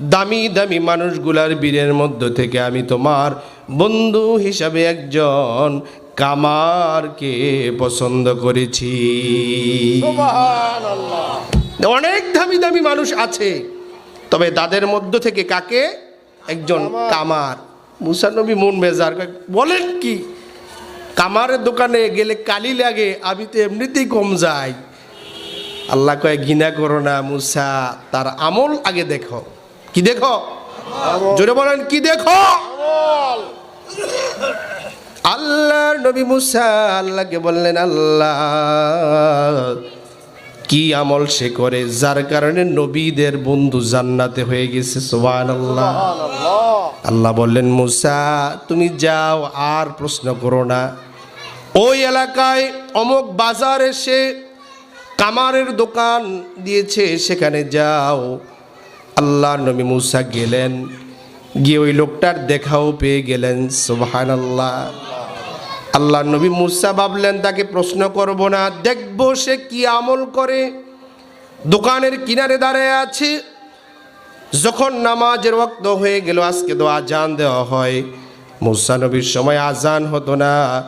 দামি দামি মানুষগুলার বীরের মধ্য থেকে আমি তোমার বন্ধু হিসাবে একজন কামারকে পছন্দ করেছি। অনেক দামি দামি মানুষ আছে তবে তাদের মধ্য থেকে কাকে? একজন কামার। মুসানবী মন মেজার বলেন কি কামারের দোকানে গেলে কালি লাগে আমি তো এমনিতেই কম যাই। আল্লাহ কয় ঘৃণা করো না মুসা তার আমল আগে দেখো। কি দেখো? জোরে বলেন, কি দেখো? আল্লাহর নবী মুসা আল্লাহকে বললেন, আল্লাহ, কি আমল সে করে? যার কারণে নবীদের বন্ধু জান্নাতে হয়ে গেছে সোহান আল্লাহ আল্লাহ বললেন, মুসা, তুমি যাও, আর প্রশ্ন করো না। ওই এলাকায় অমুক বাজার এসে কামারের দোকান দিয়েছে, সেখানে যাও। আল্লাহ নবী মুসা গেলেন। গিয়ে ওই লোকটার দেখাও পেয়ে গেলেন। সোহান আল্লাহ আল্লাহ নবী মুসা ভাবলেন, তাকে প্রশ্ন করব না। দেখব সে কি আমল করে। দোকানের কিনারে দাঁড়ায় আছে। যখন নামাজের ওক্ত হয়ে গেল, আজকে তো আজান দেওয়া হয়। মুসা নবীর সময় আজান হতো না।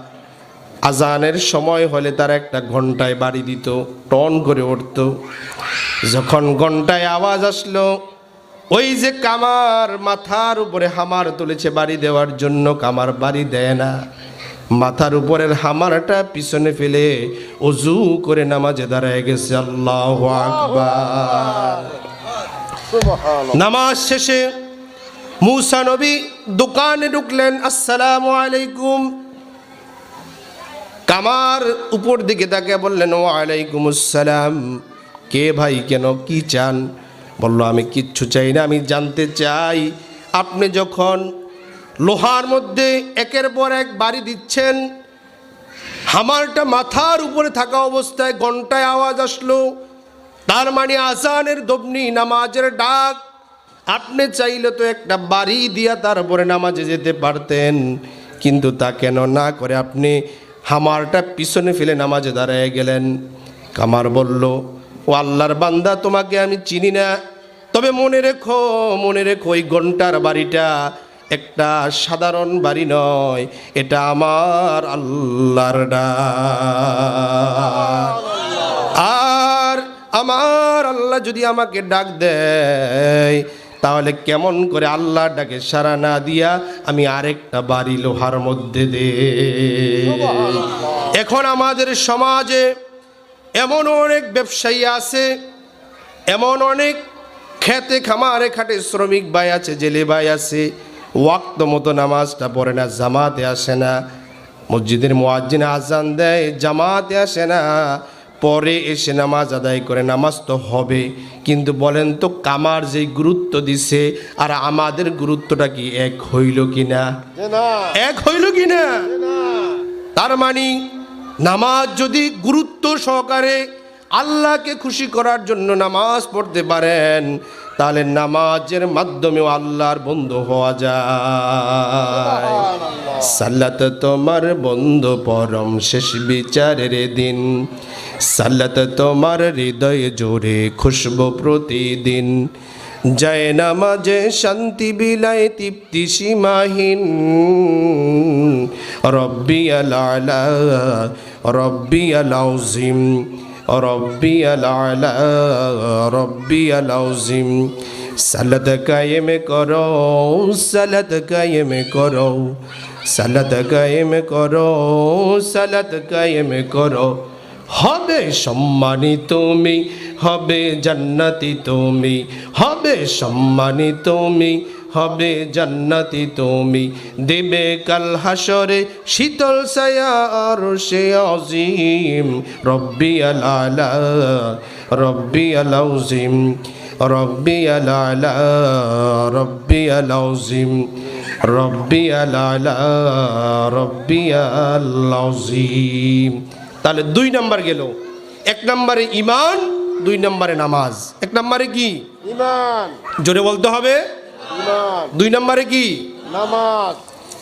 আজানের সময় হলে তার একটা ঘন্টায় বাড়ি দিত, টন করে উঠত। যখন ঘন্টায় আওয়াজ আসলো ওই যে কামার মাথার উপরে হামার তুলেছে বাড়ি দেওয়ার জন্য কামার বাড়ি দেয় না। মাথার উপরের হামারটা পিছনে ফেলে অজু করে নামাজে দাঁড়ায় গেছে। আল্লাহ আকবার। নামাজ শেষে মুসা নবী দোকানে ঢুকলেন আসসালামু আলাইকুম। কামার উপর দিকে তাকে বললেন ওয়ালাইকুম আসসালাম কে ভাই কেন কি চান? বলল, আমি কিচ্ছু চাই না, আমি জানতে চাই। আপনি যখন লোহার মধ্যে একের পর এক বাড়ি দিচ্ছেন, হামারটা মাথার উপরে থাকা অবস্থায় ঘন্টায় আওয়াজ আসলো, তার মানে আসানের দবনি, নামাজের ডাক। আপনি চাইলে তো একটা বাড়ি দিয়া তারপরে নামাজে যেতে পারতেন, কিন্তু তা কেন না করে আপনি হামারটা পিছনে ফেলে নামাজে দাঁড়ায় গেলেন? কামার বলল ও আল্লাহর বান্দা তোমাকে আমি চিনি না। তবে মনে রেখো মনে রেখো ওই ঘণ্টার বাড়িটা একটা সাধারণ বাড়ি নয় এটা আমার আল্লাহর ডাক। আর আমার আল্লাহ যদি আমাকে ডাক দেয় তাহলে কেমন করে আল্লাহ ডাকে সারা না দিয়া আমি আরেকটা বাড়ি লোহার মধ্যে দে। এখন আমাদের সমাজে এমন অনেক ব্যবসায়ী আছে এমন অনেক খেতে খামারে খাটে শ্রমিক ভাই আছে জেলে ভাই আছে ওয়াক্ত মতো নামাজটা পড়ে না জামাতে আসে না মসজিদের মোয়াজ্জিন আজান দেয় জামাতে আসে না পরে এসে নামাজ আদায় করে নামাজ তো হবে কিন্তু বলেন তো কামার যে গুরুত্ব দিছে আর আমাদের গুরুত্বটা কি এক হইল কি কিনা এক হইল কিনা? তার মানে নামাজ যদি গুরুত্ব সহকারে আল্লাহকে খুশি করার জন্য নামাজ পড়তে পারেন তাহলে নামাজের মাধ্যমেও আল্লাহর বন্ধু হওয়া যায়। সাল্লাত তোমার বন্ধু পরম শেষ বিচারের দিন। সাল্লাত তোমার হৃদয় জোরে খুশবু প্রতিদিন। জয় নামাজে শান্তি বিলায় তৃপ্তি সীমাহীন। রব্বি আলা রব্বি আলাউজিম রব্বি আলা রব্বি আলাউজিম সালাত কায়েম করো সালাত কায়েম করো সালাত কায়েম করো সালাত কায়েম করো। হবে সম্মানী তুমি, হবে জান্নাতি তুমি, হবে সম্মানী তুমি, হবে জান্নাতি তুমি। দেবে কাল হাসরে শীতল ছায়া আর সে অজিম, রব্বি আলা রব্বি আলাউজিম রব্বি আলা রব্বি আলাউজিম রব্বি আলা রব্বি আলাউজিম তাহলে দুই নাম্বার গেল। এক নম্বরে ইমান দুই নম্বরে নামাজ। এক নম্বরে কি? ইমান জোরে বলতে হবে। দুই নম্বরে কি? নামাজ।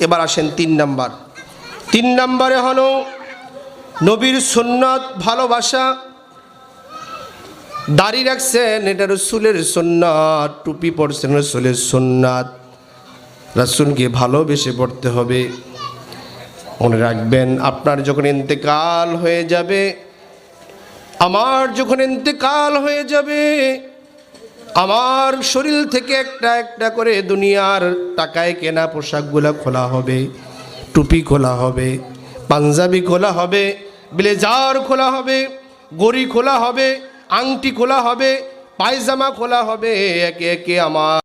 এবার আসেন তিন নাম্বার। তিন নাম্বারে হলো নবীর সুন্নত ভালোবাসা। দাড়ি রাখছেন এটা রসুলের সোননাথ টুপি পরছেন রসুলের সোননাথ রাসুলকে ভালোবেসে পড়তে হবে। মনে রাখবেন, আপনার যখন ইন্তেকাল হয়ে যাবে, আমার যখন ইন্তেকাল হয়ে যাবে, আমার শরীর থেকে একটা একটা করে দুনিয়ার টাকায় কেনা পোশাকগুলো খোলা হবে, টুপি খোলা হবে, পাঞ্জাবি খোলা হবে, ব্লেজার খোলা হবে, গড়ি খোলা হবে, আংটি খোলা হবে, পায়জামা খোলা হবে, একে একে আমার